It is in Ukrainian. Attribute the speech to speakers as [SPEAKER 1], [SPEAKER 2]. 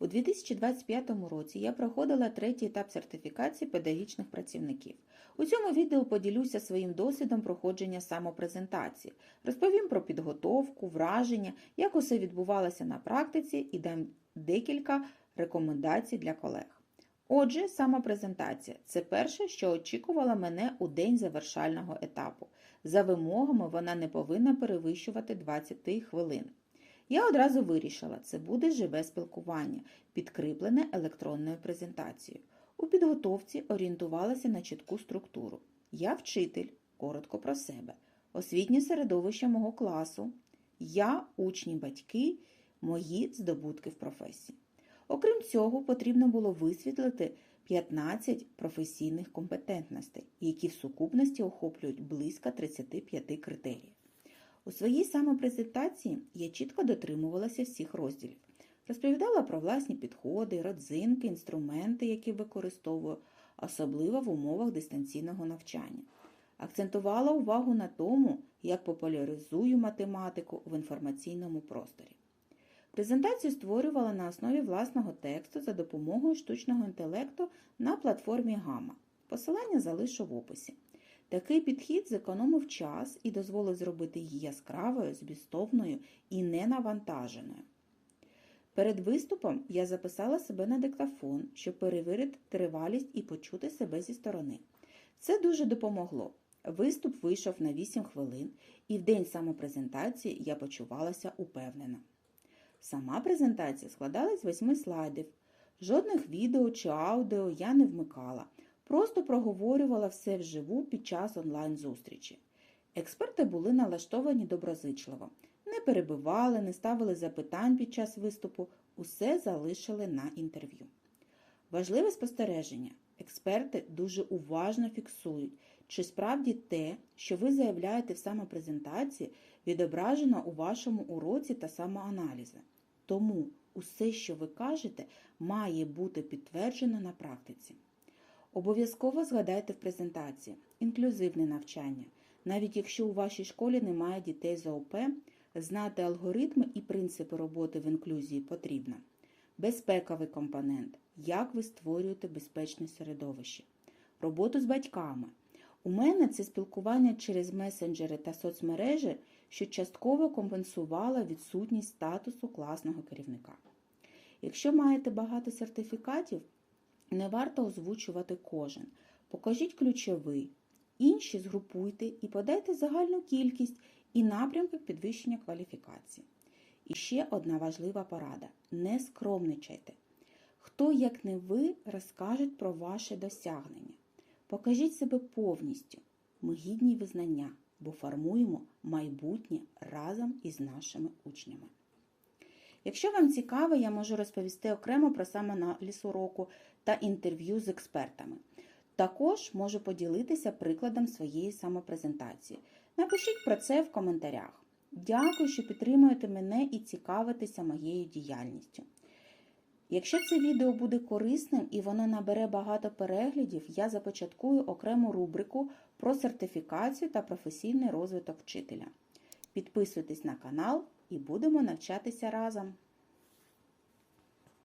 [SPEAKER 1] У 2025 році я проходила третій етап сертифікації педагогічних працівників. У цьому відео поділюся своїм досвідом проходження самопрезентації, розповім про підготовку, враження, як усе відбувалося на практиці і дам декілька рекомендацій для колег. Отже, самопрезентація це перше, що очікувало мене у день завершального етапу. За вимогами, вона не повинна перевищувати 20 хвилин. Я одразу вирішила, це буде живе спілкування, підкріплене електронною презентацією. У підготовці орієнтувалася на чітку структуру. Я вчитель, коротко про себе, освітнє середовище мого класу, я, учні, батьки, мої здобутки в професії. Окрім цього, потрібно було висвітлити 15 професійних компетентностей, які в сукупності охоплюють близько 35 критеріїв. У своїй самопрезентації я чітко дотримувалася всіх розділів. Розповідала про власні підходи, родзинки, інструменти, які використовую, особливо в умовах дистанційного навчання. Акцентувала увагу на тому, як популяризую математику в інформаційному просторі. Презентацію створювала на основі власного тексту за допомогою штучного інтелекту на платформі Гама. Посилання залишу в описі. Такий підхід зекономив час і дозволив зробити її яскравою, змістовною і ненавантаженою. Перед виступом я записала себе на диктофон, щоб перевірити тривалість і почути себе зі сторони. Це дуже допомогло. Виступ вийшов на 8 хвилин, і в день самопрезентації я почувалася упевнено. Сама презентація складалась з восьми слайдів. Жодних відео чи аудіо я не вмикала, просто проговорювала все вживу під час онлайн-зустрічі. Експерти були налаштовані доброзичливо, не перебивали, не ставили запитань під час виступу, усе залишили на інтерв'ю. Важливе спостереження. Експерти дуже уважно фіксують, чи справді те, що ви заявляєте в самопрезентації, відображено у вашому уроці та самоаналізі. Тому усе, що ви кажете, має бути підтверджено на практиці. Обов'язково згадайте в презентації інклюзивне навчання. Навіть якщо у вашій школі немає дітей з ОП, знати алгоритми і принципи роботи в інклюзії потрібно. Безпековий компонент як ви створюєте безпечне середовище, роботу з батьками. У мене це спілкування через месенджери та соцмережі, що частково компенсувало відсутність статусу класного керівника. Якщо маєте багато сертифікатів, не варто озвучувати кожен. Покажіть ключовий, інші згрупуйте і подайте загальну кількість і напрямки підвищення кваліфікації. І ще одна важлива порада: не скромничайте. Хто, як не ви, розкаже про ваше досягнення. Покажіть себе повністю. Ми гідні визнання, бо формуємо майбутнє разом із нашими учнями. Якщо вам цікаво, я можу розповісти окремо про самоаналіз уроку та інтерв'ю з експертами. Також можу поділитися прикладом своєї самопрезентації. Напишіть про це в коментарях. Дякую, що підтримуєте мене і цікавитеся моєю діяльністю. Якщо це відео буде корисним і воно набере багато переглядів, я започаткую окрему рубрику про сертифікацію та професійний розвиток вчителя. Підписуйтесь на канал і будемо навчатися разом!